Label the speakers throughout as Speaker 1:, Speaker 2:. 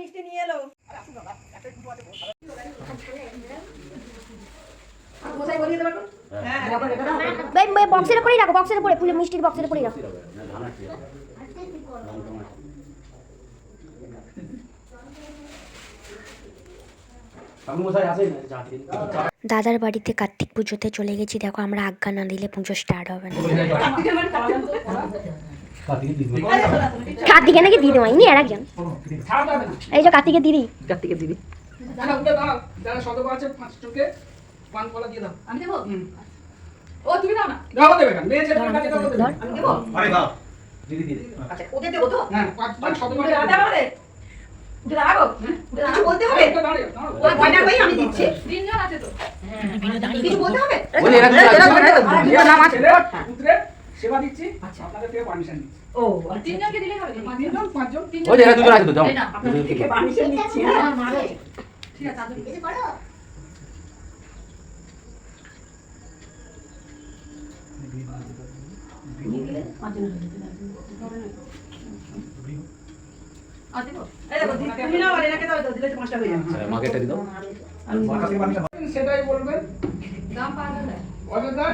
Speaker 1: মিষ্টি নিয়ে এলো। এখন? হ্যাঁ।
Speaker 2: বক্সের উপরেই রাখো বক্সের উপরে ফুলের মিষ্টির বক্সের উপরেই রাখো। দাদার বাড়িতে কার্তিক পুজোতে চলে গেছি দেখো আমরা আজ্ঞা না দিলে পুজো স্টার্ট হবে না। কার্তিকে নাকি দিদি মাইনি আর একজন। এই যে কার্তিকের দিদি
Speaker 1: কার্তিকের দিদি
Speaker 3: দাঁড়াও উঠে দাঁড়াও যারা শতক আছে পাঁচ চোখে পান কলা দিয়ে দাও
Speaker 4: আমি দেবো ও তুমি দাও না
Speaker 3: দাও দেবে কেন মেয়ে ছেলে কাছে দাও
Speaker 1: আমি দেবো
Speaker 5: আরে দাও দিদি দিদি
Speaker 1: আচ্ছা ওদের দেবো তো
Speaker 3: হ্যাঁ পাঁচ পাঁচ শতক
Speaker 1: উঠে দাঁড়াতে হবে দাঁড়াবো দাঁড়াবো বলতে হবে
Speaker 3: দাঁড়াও
Speaker 1: ওই গয়না কই আমি দিচ্ছি
Speaker 4: তিনজন আছে তো
Speaker 1: কিছু বলতে হবে
Speaker 5: ওই এরা আছে।
Speaker 1: এরা নাম আছে
Speaker 3: পুত্রে সেবা দিচ্ছি
Speaker 1: আচ্ছা।
Speaker 3: আপনাদের থেকে পারমিশন নিচ্ছি।
Speaker 1: ও আচ্ছা।
Speaker 4: তিনজনকে দিলে হবে?
Speaker 3: তিনজন পাঁচজন।
Speaker 5: ওই যে দুজন আছে তো যাও।
Speaker 4: না,
Speaker 1: আপনাদের থেকে পারমিশন নিচ্ছি হ্যাঁ
Speaker 4: আমার মা রয়েছে। ঠিক আছে তাদের আর দেবো
Speaker 1: এই দেখো দি- তুমি নাও আর এনাকে দাও তো দিলে তো পাঁচটা যাবে
Speaker 5: আরে, মাকে একটা দিয়ে দাও।
Speaker 3: সেটাই বলবেন।
Speaker 4: দাম পাওয়া গেলে
Speaker 3: অযথা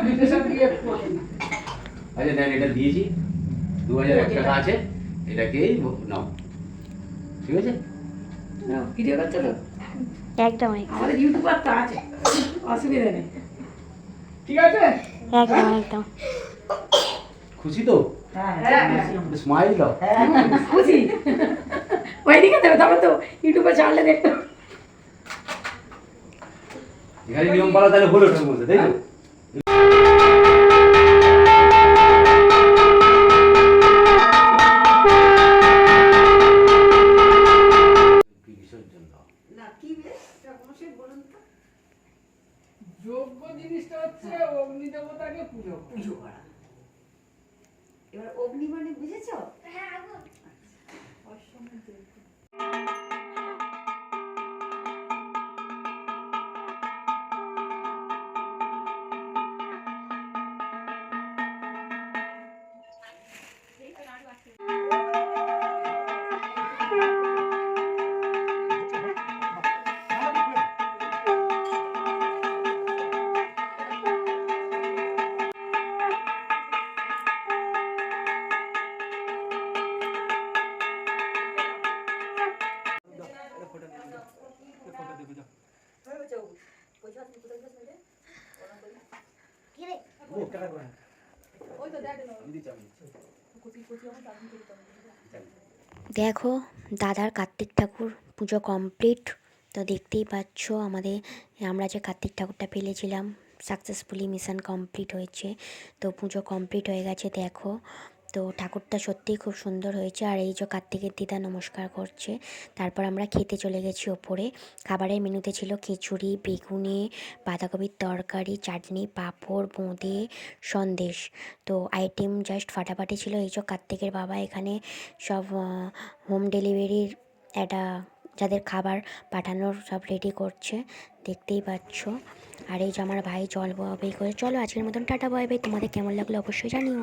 Speaker 3: দিয়ে করবেন।
Speaker 5: আচ্ছা দেন এটা দিয়েছি। দু হাজার এক টাকা আছে। এটাকেই নাও। ঠিক আছে?
Speaker 1: ভিডিও করছ তো?
Speaker 2: একদম
Speaker 1: আমাদের ইউটিউবার তো আছে। অসুবিধা নেই।
Speaker 3: ঠিক আছে?
Speaker 2: একদম একদম।
Speaker 5: খুশি তো?
Speaker 1: হ্যাঁ হ্যাঁ
Speaker 5: স্মাইল দাও।
Speaker 1: খুশি। ওইদিকে দেবে তবে তো ইউটিউবে ছাড়লে দেখতে
Speaker 5: এখানে নিয়ম পালা তাহলে হলো তাই তো?
Speaker 1: বেশ বলুন তো।
Speaker 3: যোগ্য জিনিসটা হচ্ছে অগ্নি দেবতাকে পুজো
Speaker 1: পুজো করা। এবার অগ্নি মানে বুঝেছ?
Speaker 4: ওই তো দেখ
Speaker 2: দেখো দাদার কার্তিক ঠাকুর পুজো কমপ্লিট তো দেখতেই পাচ্ছ আমাদের আমরা যে কার্তিক ঠাকুরটা পেলেছিলাম সাকসেসফুলি মিশন কমপ্লিট হয়েছে। তো পুজো কমপ্লিট হয়ে গেছে দেখো। তো ঠাকুরটা সত্যিই খুব সুন্দর হয়েছে। আর এই যে কার্তিকের দিদা নমস্কার করছে, তারপর আমরা খেতে চলে গেছি ওপরে। খাবারের মেনুতে ছিল খিচুড়ি, বেগুনে, বাঁধাকপির তরকারি, চাটনি, পাঁপড়, বোঁদে, সন্দেশ। তো আইটেম জাস্ট ফাটাফাটি ছিল। এই যে কার্তিকের বাবা এখানে সব হোম ডেলিভারির একটা যাদের খাবার পাঠানোর সব রেডি করছে। দেখতেই পাচ্ছ। আর এই যে আমার ভাই জল বয় করে চলো আজকের মতন টাটা বয় ভাই তোমাদের কেমন লাগল অবশ্যই জানিও।